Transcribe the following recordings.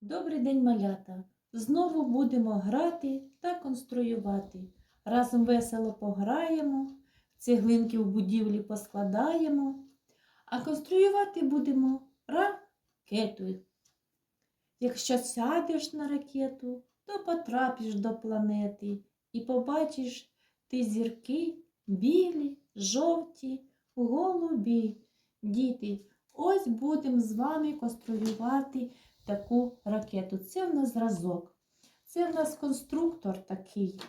Добрий день, малята! Знову будемо грати та конструювати. Разом весело пограємо, цеглинки в будівлі поскладаємо, а конструювати будемо ракету. Якщо сядеш на ракету, то потрапиш до планети і побачиш ти зірки білі, жовті, голубі. Діти, ось будемо з вами конструювати таку ракету. Це в нас зразок. Це в нас конструктор такий.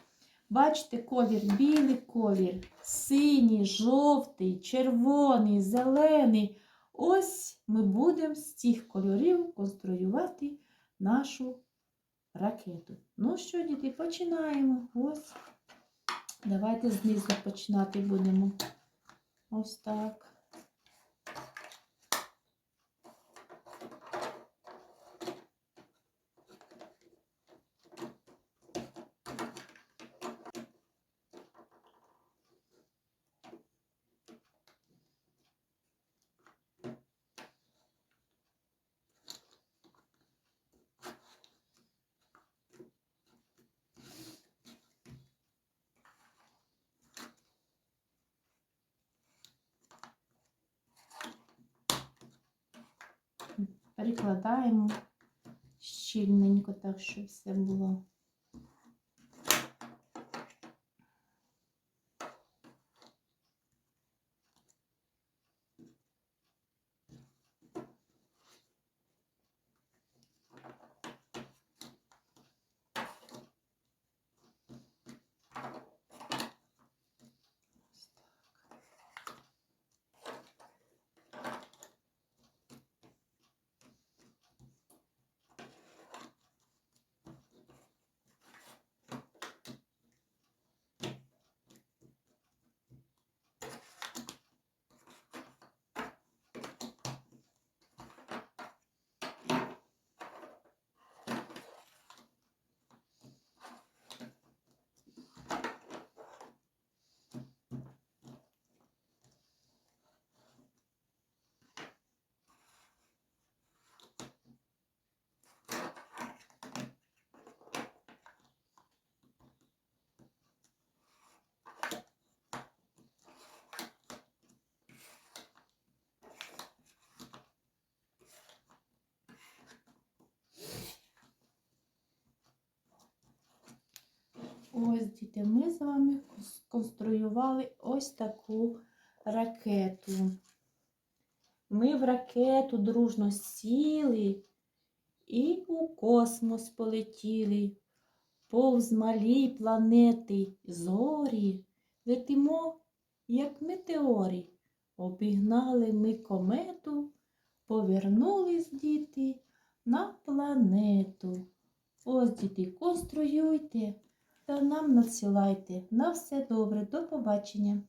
Бачите, колір білий колір, синій, жовтий, червоний, зелений. Ось ми будемо з цих кольорів конструювати нашу ракету. Ну що, діти, починаємо. Ось. Давайте знизу починати будемо. Ось так. Перекладаємо щільненько, так, щоб все було. Ось, діти, ми з вами сконструювали ось таку ракету. Ми в ракету дружно сіли і у космос полетіли. Повз малі планети зорі летимо, як метеорі. Обігнали ми комету, повернулись діти на планету. Ось, діти, конструюйте та нам надсилайте. На все добре, до побачення.